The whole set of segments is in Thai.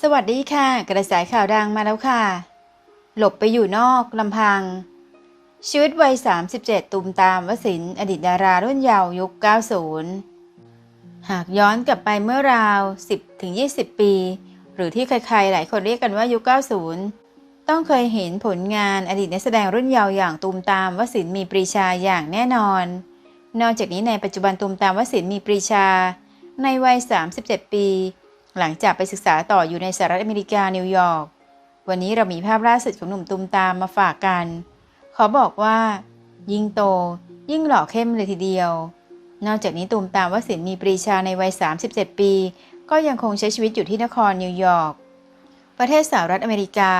สวัสดีค่ะ กระแสข่าวดังมาแล้วค่ะ หลบไปอยู่นอกลำพัง ชีวิตวัย 37 ตุมตามวสินอดีตดารารุ่นเยาว์ยุค 90 หากย้อนกลับไปเมื่อราว 10-20 ปี หรือที่ใครๆ หลายคนเรียกกันว่ายุค 90 ต้องเคยเห็นผลงานอดีตนักแสดงรุ่นเยาว์อย่างตูมตามวสินมีปรีชาอย่างแน่นอน นอกจากนี้ในปัจจุบันตูมตามวสินมีปรีชา ในวัย 37 ปี หลังจากไปศึกษาต่ออยู่ในสหรัฐอเมริกานิวยอร์กวันนี้เรามีภาพล่าสุดของหนุ่มตุมตามมาฝากกัน ขอบอกว่า ยิ่งโต ยิ่งหล่อเข้มเลยทีเดียว นอกจากนี้ตุมตามวสินทร์มีปรีชาในวัย 37 ปี ก็ยังคงใช้ชีวิตอยู่ที่นครนิวยอร์กประเทศสหรัฐอเมริกา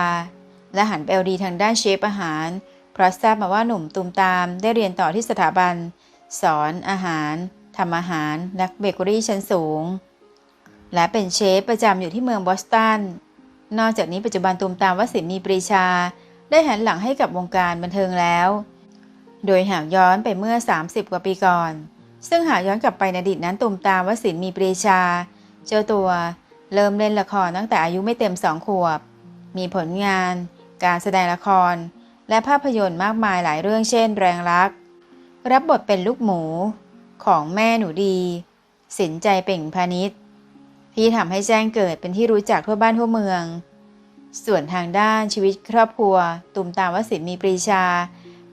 และหันไปเอาดีทางด้านเชฟอาหาร เพราะทราบมาว่าหนุ่มตุมตามได้เรียนต่อที่สถาบัน สอนอาหารทำอาหารนักเบเกอรี่ชั้นสูง และเป็นเชฟประจำอยู่ที่เมืองบอสตัน นอกจากนี้ปัจจุบันตูมตามวสินมีปรีชา ได้หันหลังให้กับวงการบันเทิงแล้ว โดยหากย้อนไปเมื่อ 30 กว่าปีก่อน ซึ่งหากย้อนกลับไปในอดีตนั้นตูมตามวสินมีปรีชา เจ้าตัวเริ่มเล่นละครตั้งแต่อายุไม่เต็มสองขวบ มีผลงาน การแสดงละคร และภาพยนตร์มากมายหลายเรื่องเช่น แรงรัก รับบทเป็นลูกหมู ของแม่หนูดี สินใจเป่งพาณิชย์ ที่ทำให้แจ้งเกิดเป็นที่รู้จักทั่วบ้านทั่วเมือง ส่วนทางด้านชีวิตครอบครัว ตุมตามวสินมีปรีชา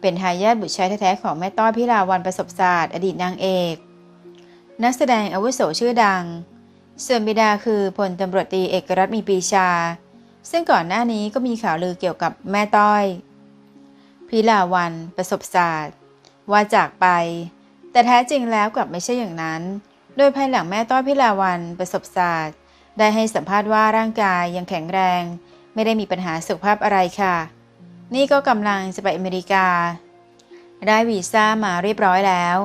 เป็นทายาทบุตรชายแท้ๆของแม่ต้อยพิลาวันประสบศาสตร์อดีตนางเอก นักแสดงอาวุโสชื่อดัง ส่วนบิดาคือพลตำรวจตรีเอกรัตมีปรีชา ซึ่งก่อนหน้านี้ก็มีข่าวลือเกี่ยวกับแม่ต้อย พิลาวันประสบศาสตร์ว่าจากไป แต่แท้จริงแล้วกลับไม่ใช่อย่างนั้น โดยภายหลังแม่ต้อยพิลาวันประสบศาสตร์ ได้ให้สัมภาษณ์ว่าร่างกายยังแข็งแรง ไม่ได้มีปัญหาสุขภาพอะไรค่ะ นี่ก็กำลังจะไปอเมริกา ได้วีซ่ามาเรียบร้อยแล้ว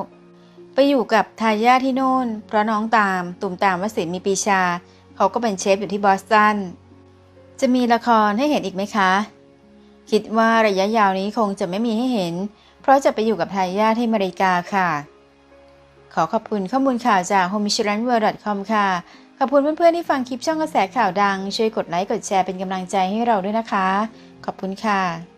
ไปอยู่กับทายาทที่นู่น เพราะน้องตามตุ่มตามวสินมีปีชา เขาก็เป็นเชฟอยู่ที่บอสตันจะมีละครให้เห็นอีกไหมคะ คิดว่าระยะยาวนี้คงจะไม่มีให้เห็น เพราะจะไปอยู่กับทายาทที่อเมริกาค่ะ ขอขอบคุณข้อมูลข่าวจาก h o m i c h r a n w o r l d c o m ค่ะ ขอบคุณเพื่อนๆที่ฟังคลิปช่องกระแสข่าวดัง ช่วยกดไลค์กดแชร์เป็นกำลังใจให้เราด้วยนะคะ ขอบคุณค่ะ